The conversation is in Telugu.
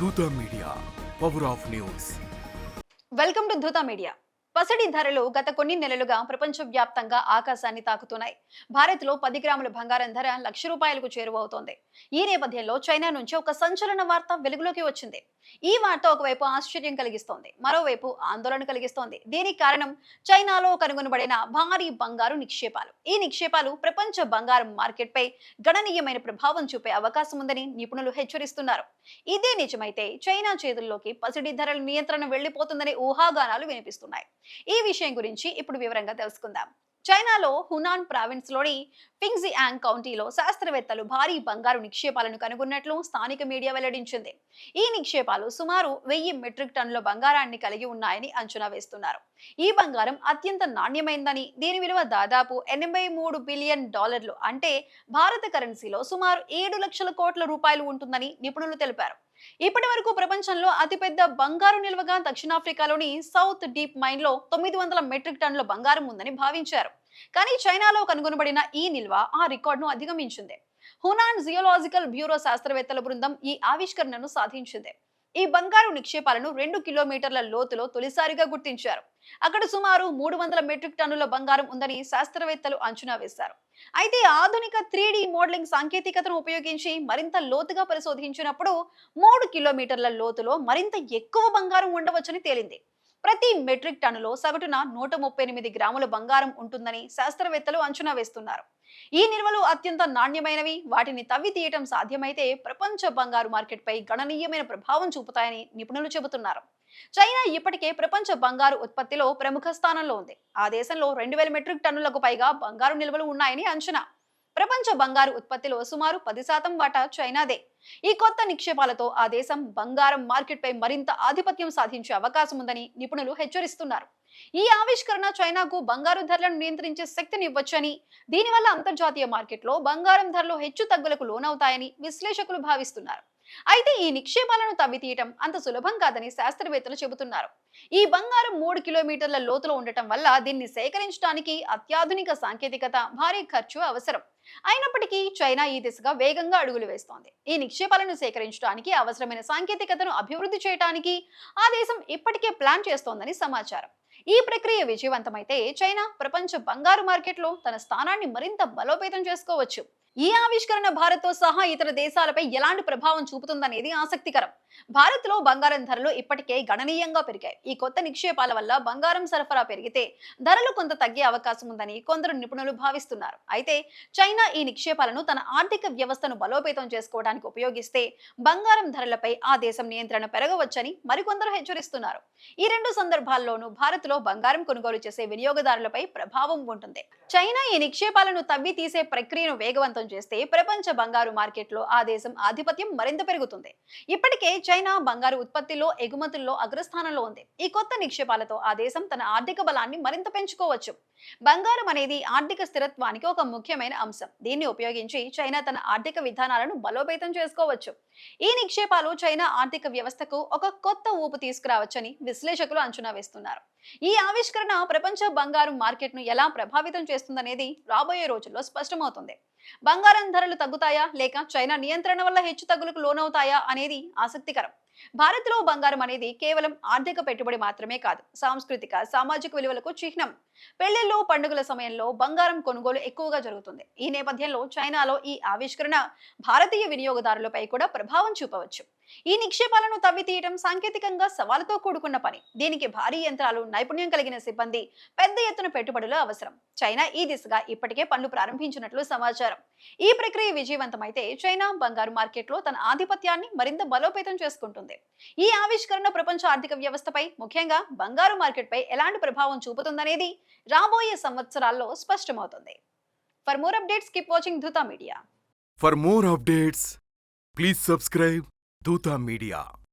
Dootha media power of news welcome to Dhruta media పసిడి ధరలు గత కొన్ని నెలలుగా ప్రపంచవ్యాప్తంగా ఆకాశాన్ని తాకుతున్నాయి. భారత్లో పది గ్రాముల బంగారం ధర లక్ష రూపాయలకు చేరువవుతోంది. ఈ నేపథ్యంలో చైనా నుంచి ఒక సంచలన వార్త వెలుగులోకి వచ్చింది. ఈ వార్త ఒకవైపు ఆశ్చర్యం కలిగిస్తోంది మరోవైపు ఆందోళన కలిగిస్తోంది. దీనికి కారణం చైనాలో కనుగొనబడిన భారీ బంగారు నిక్షేపాలు. ఈ నిక్షేపాలు ప్రపంచ బంగారం మార్కెట్పై గణనీయమైన ప్రభావం చూపే అవకాశం ఉందని నిపుణులు హెచ్చరిస్తున్నారు. ఇదే నిజమైతే చైనా చేతుల్లోకి పసిడి ధరల నియంత్రణ వెళ్ళిపోతుందనే ఊహాగానాలు వినిపిస్తున్నాయి. ఈ విషయం గురించి ఇప్పుడు వివరంగా తెలుసుకుందాం. చైనాలో హునాన్ ప్రావిన్స్లోని ఫింగ్జియాంగ్ కౌంటీలో శాస్త్రవేత్తలు భారీ బంగారు నిక్షేపాలను కనుగొన్నట్లు స్థానిక మీడియా వెల్లడించింది. ఈ నిక్షేపాలు సుమారు వెయ్యి మెట్రిక్ టన్నుల బంగారాన్ని కలిగి ఉన్నాయని అంచనా వేస్తున్నారు. ఈ బంగారం అత్యంత నాణ్యమైందని దీని విలువ దాదాపు ఎనభై మూడు బిలియన్ డాలర్లు అంటే భారత కరెన్సీలో సుమారు ఏడు లక్షల కోట్ల రూపాయలు ఉంటుందని నిపుణులు తెలిపారు. ఇప్పటి వరకు ప్రపంచంలో అతిపెద్ద బంగారు నిల్వగా దక్షిణాఫ్రికాలోని సౌత్ డీప్ మైన్లో తొమ్మిది వందల మెట్రిక్ టన్నుల బంగారం ఉందని భావించారు. కానీ చైనాలో కనుగొనబడిన ఈ నిల్వ ఆ రికార్డును అధిగమించింది. హునాన్ జియోలాజికల్ బ్యూరో శాస్త్రవేత్తల బృందం ఈ ఆవిష్కరణను సాధించింది. ఈ బంగారు నిక్షేపాలను రెండు కిలోమీటర్ల లోతులో తొలిసారిగా గుర్తించారు. అక్కడ సుమారు మూడు వందల మెట్రిక్ టన్నుల బంగారం ఉందని శాస్త్రవేత్తలు అంచనా వేశారు. అయితే ఆధునిక త్రీ మోడలింగ్ సాంకేతికతను ఉపయోగించి మరింత లోతుగా పరిశోధించినప్పుడు మూడు కిలోమీటర్ల లోతులో మరింత ఎక్కువ బంగారం ఉండవచ్చని తేలింది. ప్రతి మెట్రిక్ టన్నులో సగటున నూట ముప్పై ఎనిమిది గ్రాముల బంగారం ఉంటుందని శాస్త్రవేత్తలు అంచనా వేస్తున్నారు. ఈ నిల్వలు అత్యంత నాణ్యమైనవి. వాటిని తవ్వి తీయటం సాధ్యమైతే ప్రపంచ బంగారు మార్కెట్పై గణనీయమైన ప్రభావం చూపుతాయని నిపుణులు చెబుతున్నారు. చైనా ఇప్పటికే ప్రపంచ బంగారు ఉత్పత్తిలో ప్రముఖ స్థానంలో ఉంది. ఆ దేశంలో రెండు వేల మెట్రిక్ టన్నులకు పైగా బంగారు నిల్వలు ఉన్నాయని అంచనా. ప్రపంచ బంగారు ఉత్పత్తిలో సుమారు పది శాతం వాటా చైనాదే. ఈ కొత్త నిక్షేపాలతో ఆ దేశం బంగారం మార్కెట్పై మరింత ఆధిపత్యం సాధించే అవకాశం ఉందని నిపుణులు హెచ్చరిస్తున్నారు. ఈ ఆవిష్కరణ చైనాకు బంగారు ధరలను నియంత్రించే శక్తిని ఇవ్వచ్చని దీనివల్ల అంతర్జాతీయ మార్కెట్లో బంగారం ధరలు హెచ్చు తగ్గులకు లోనవుతాయని విశ్లేషకులు భావిస్తున్నారు. అయితే ఈ నిక్షేపాలను తవ్వి తీయటం అంత సులభం కాదని శాస్త్రవేత్తలు చెబుతున్నారు. ఈ బంగారం మూడు కిలోమీటర్ల లోతులో ఉండటం వల్ల దీన్ని సేకరించడానికి అత్యాధునిక సాంకేతికత భారీ ఖర్చు అవసరం. అయినప్పటికీ చైనా ఈ దిశగా వేగంగా అడుగులు వేస్తోంది. ఈ నిక్షేపాలను సేకరించడానికి అవసరమైన సాంకేతికతను అభివృద్ధి చేయడానికి ఆ దేశం ఇప్పటికే ప్లాన్ చేస్తోందని సమాచారం. ఈ ప్రక్రియ విజయవంతమైతే చైనా ప్రపంచ బంగారు మార్కెట్లో తన స్థానాన్ని మరింత బలోపేతం చేసుకోవచ్చు. ఈ ఆవిష్కరణ భారత్తో సహా ఇతర దేశాలపై ఎలాంటి ప్రభావం చూపుతుందనేది ఆసక్తికరం. భారత్లో బంగారం ధరలు ఇప్పటికే గణనీయంగా పెరిగాయి. ఈ కొత్త నిక్షేపాల వల్ల బంగారం సరఫరా పెరిగితే ధరలు కొంత తగ్గే అవకాశం ఉందని కొందరు నిపుణులు భావిస్తున్నారు. అయితే చైనా ఈ నిక్షేపాలను తన ఆర్థిక వ్యవస్థను బలోపేతం చేసుకోవడానికి ఉపయోగిస్తే బంగారం ధరలపై ఆ దేశం నియంత్రణ పెరగవచ్చని మరికొందరు హెచ్చరిస్తున్నారు. ఈ రెండు సందర్భాల్లోనూ భారత్లో బంగారం కొనుగోలు చేసే వినియోగదారులపై ప్రభావం ఉంటుంది. చైనా ఈ నిక్షేపాలను తవ్వి తీసే ప్రక్రియను వేగవంతం చేస్తే ప్రపంచ బంగారు మార్కెట్లో ఆ దేశం ఆధిపత్యం మరింత పెరుగుతుంది. ఇప్పటికే చైనా బంగారు ఉత్పత్తిలో ఎగుమతుల్లో అగ్రస్థానంలో ఉంది. ఈ కొత్త నిక్షేపాలతో ఆ దేశం తన ఆర్థిక బలాన్ని మరింత పెంచుకోవచ్చు. బంగారం అనేది ఆర్థిక స్థిరత్వానికి ఒక ముఖ్యమైన అంశం. దీన్ని ఉపయోగించి చైనా తన ఆర్థిక విధానాలను బలోపేతం చేసుకోవచ్చు. ఈ నిక్షేపాలు చైనా ఆర్థిక వ్యవస్థకు ఒక కొత్త ఊపు తీసుకురావచ్చని విశ్లేషకులు అంచనా వేస్తున్నారు. ఈ ఆవిష్కరణ ప్రపంచ బంగారు మార్కెట్ను ఎలా ప్రభావితం చేస్తుందనేది రాబోయే రోజుల్లో స్పష్టమవుతుంది. బంగారం ధరలు తగ్గుతాయా లేక చైనా నియంత్రణ వల్ల హెచ్చు తగ్గులకు లోనవుతాయా అనేది ఆసక్తికరం. భారత్లో బంగారం అనేది కేవలం ఆర్థిక పెట్టుబడి మాత్రమే కాదు సాంస్కృతిక సామాజిక విలువలకు చిహ్నం. పెళ్ళిళ్ళు పండుగల సమయంలో బంగారం కొనుగోలు ఎక్కువగా జరుగుతుంది. ఈ నేపథ్యంలో చైనాలో ఈ ఆవిష్కరణ భారతీయ వినియోగదారులపై కూడా ప్రభావం చూపవచ్చు. ఈ నిక్షేపాలను తవ్వి తీయడం సాంకేతికంగా సవాలుతో కూడుకున్న పని. దీనికి భారీ యంత్రాలు నైపుణ్యం కలిగిన సిబ్బంది పెద్ద ఎత్తున పెట్టుబడులు అవసరం. చైనా ఈ దిశగా ఇప్పటికే పనులు ప్రారంభించినట్లు సమాచారం. ఈ ప్రక్రియ విజయవంతమైతే చైనా బంగారు మార్కెట్లో తన ఆధిపత్యాన్ని మరింత బలోపేతం చేసుకుంటుంది. ఈ ఆవిష్కరణ ప్రపంచ ఆర్థిక వ్యవస్థపై ముఖ్యంగా బంగారు మార్కెట్పై ఎలాంటి ప్రభావం చూపుతుందనేది రాబోయే సంవత్సరాల్లో స్పష్టమవుతుంది. For more updates keep watching ధృతా media for more updates please subscribe Dhoota media